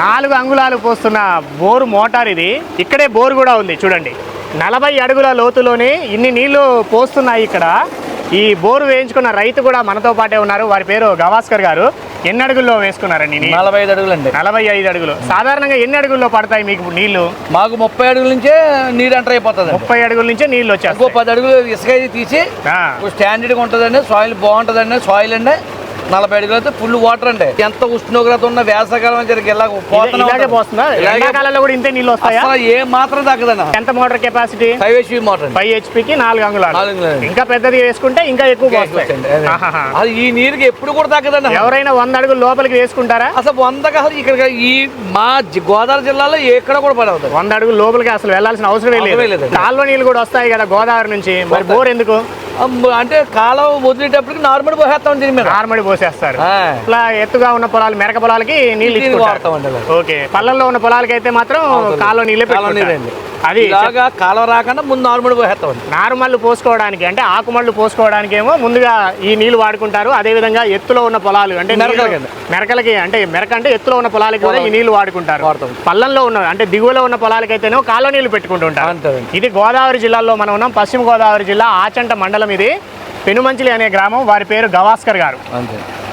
నాలుగు అంగుళాలు పోస్తున్న bore motor ఇది. ఇక్కడే బోరు కూడా ఉంది చూడండి. నలభై అడుగుల లోతులోనే ఇన్ని నీళ్ళు పోస్తున్నాయి ఇక్కడ. ఈ బోరు వేయించుకున్న రైతు కూడా మనతో పాటే ఉన్నారు. వారి పేరు గవాస్కర్ గారు. ఎన్ని అడుగుల్లో వేసుకున్నారండి నలభై ఐదు అడుగులండి. నలభై ఐదు అడుగులు. సాధారణంగా ఎన్ని అడుగుల్లో పడతాయి మీకు నీళ్ళు? మాకు ముప్పై అడుగుల నుంచే నీరు ఎంటర్ అయిపోతుంది ముప్పై అడుగుల నుంచే నీళ్ళు ఇంకో వచ్చేస్తాయి పది అడుగులు ఇసుక తీసి స్టాండర్డ్గా ఉంటుందండి సాయిల్ బాగుంటుందండి సాయిల్ అండి నలభై అడుగులు అయితే ఫుల్ వాటర్ అండి. ఎంత ఉష్ణోగ్రత ఉన్న వేసవకాలం జరిగి ఇలా పోతూనే ఇలాగే ఉంటుంది. పోస్తుందా? ఇలాగే ఎండాకాలంలో కూడా ఇంతే నీళ్ళు వస్తాయా? ఏ మాత్రం తగ్గదన్న. ఎంత motor capacity? Five HP motor five నాలుగు అంగుళాలు. నాలుగు అంగుళాలు. ఇంకా పెద్దది వేసుకుంటే ఇంకా ఎక్కువ. అదే. ఈ నీరుకి ఎప్పుడు కూడా తగ్గదండి ఎవరైనా వంద అడుగులు లోపలికి వేసుకుంటారా? అసలు వందకి అసలు ఇక్కడ ఈ మా గోదావరి జిల్లాలో ఎక్కడ కూడా పడవుతుంది వంద అడుగులు లోపలికి అసలు వెళ్ళాల్సిన లేదు. లేదు. కాలువ నీళ్ళు కూడా వస్తాయి కదా గోదావరి నుంచి. మరి బోర్ ఎందుకు? అంటే కాలం వదిలేటప్పటికి నార్మల్ పోసేస్తాం దీని మీద నార్మడి పోసేస్తారు. ఇట్లా ఎత్తుగా ఉన్న పొలాలు మెరక పొలాలకి నీళ్ళు అలా. ఓకే పల్లెల్లో ఉన్న పొలాలకి అయితే మాత్రం కాలువ నీళ్ళే పెట్టుకుంటారు. అది ఇలాగా కాలం రాకుండా ముందు నార్మల్ పోసేస్తామండి నారుమల్లు పోసుకోవడానికి అంటే ఆకుమళ్ళు పోసుకోవడానికి ఏమో ముందుగా ఈ నీళ్ళు వాడుకుంటారు. అదే విధంగా ఎత్తులో ఉన్న పొలాలు అంటే మెరకలకి. అంటే మెరక అంటే ఎత్తులో ఉన్న పొలాలకి కూడా ఈ నీళ్ళు వాడుకుంటారు. పల్లంలో ఉన్న అంటే దిగువలో ఉన్న పొలాలకైతేనేమో కాలువ నీళ్ళు పెట్టుకుంటుంటారు ఇది గోదావరి జిల్లాలో మనం ఉన్నాం. పశ్చిమ గోదావరి జిల్లా ఆచంట మండలం ఇది. పెనుమంచిలి అనే గ్రామం. వారి పేరు గవాస్కర్ గారు. అంతే.